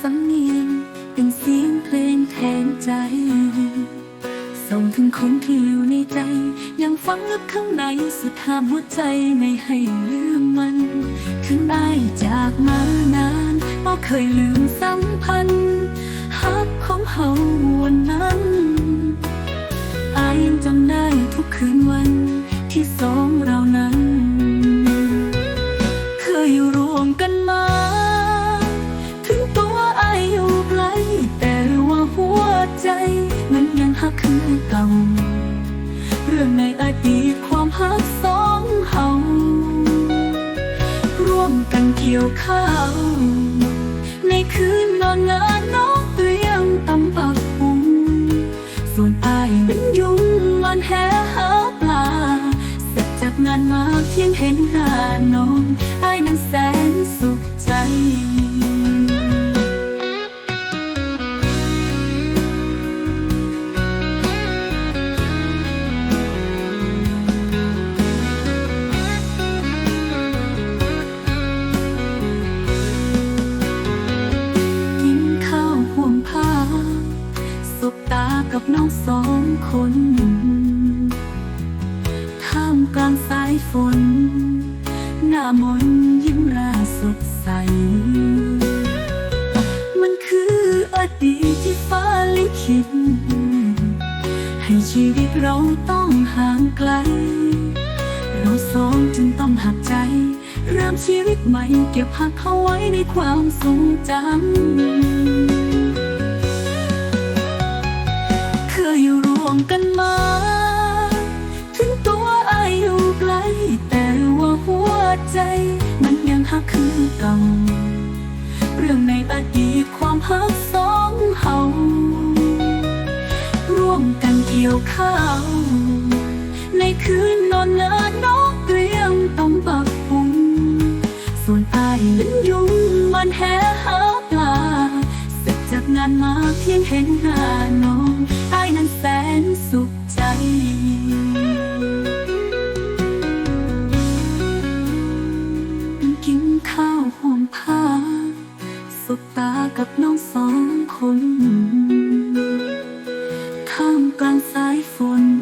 สำเนียงเป็นเสียงเพลงแทนใจ ส่งถึงคนที่อยู่ในใจ ยังฟังลึกข้างในสุดหามหัวใจไม่ให้ลืมมัน ถึงได้จากมานานบ่เคยลืมสัมพันธ์ฮักของเฮาวันนั้น อายังจำได้ทุกคืนวัน หักคือเก่า เรื่องในอดีตความหักสองเฮาร่วมกันเกี่ยวข้าว ในคืนนอนงานน้องเตรียมตำปักบุงส่วนอายเป็นยุงมันแหหาปลาเสร็จจากงานมาเพียงเห็นหน้าน้องอายนั้นแสนสุข น้องสองคนท่ามกลางสายฝน หน้ามนยิ้มราสดใส มันคืออดีตที่ฟ้าลิขิตให้ชีวิตเราต้องห่างไกล เราสองจึงต้องหักใจ เริ่มชีวิตใหม่เก็บหักเขาไว้ในความทรงจำ องกันมา ถึงตัวอายอยู่ไกล แต่ว่าหัวใจ มันยังหักคือเก่าเรื่องในอดีตความหักสองเฮาร่วมกันเกี่ยวข้าว ในคืนนอนงานน้อานมาเพียงเห็นหน้าน้องอายนั้นแสนสุขใจกินข้าวห่มผ้าสุดตากับน้องสองคน ข้ามกลางสายฝน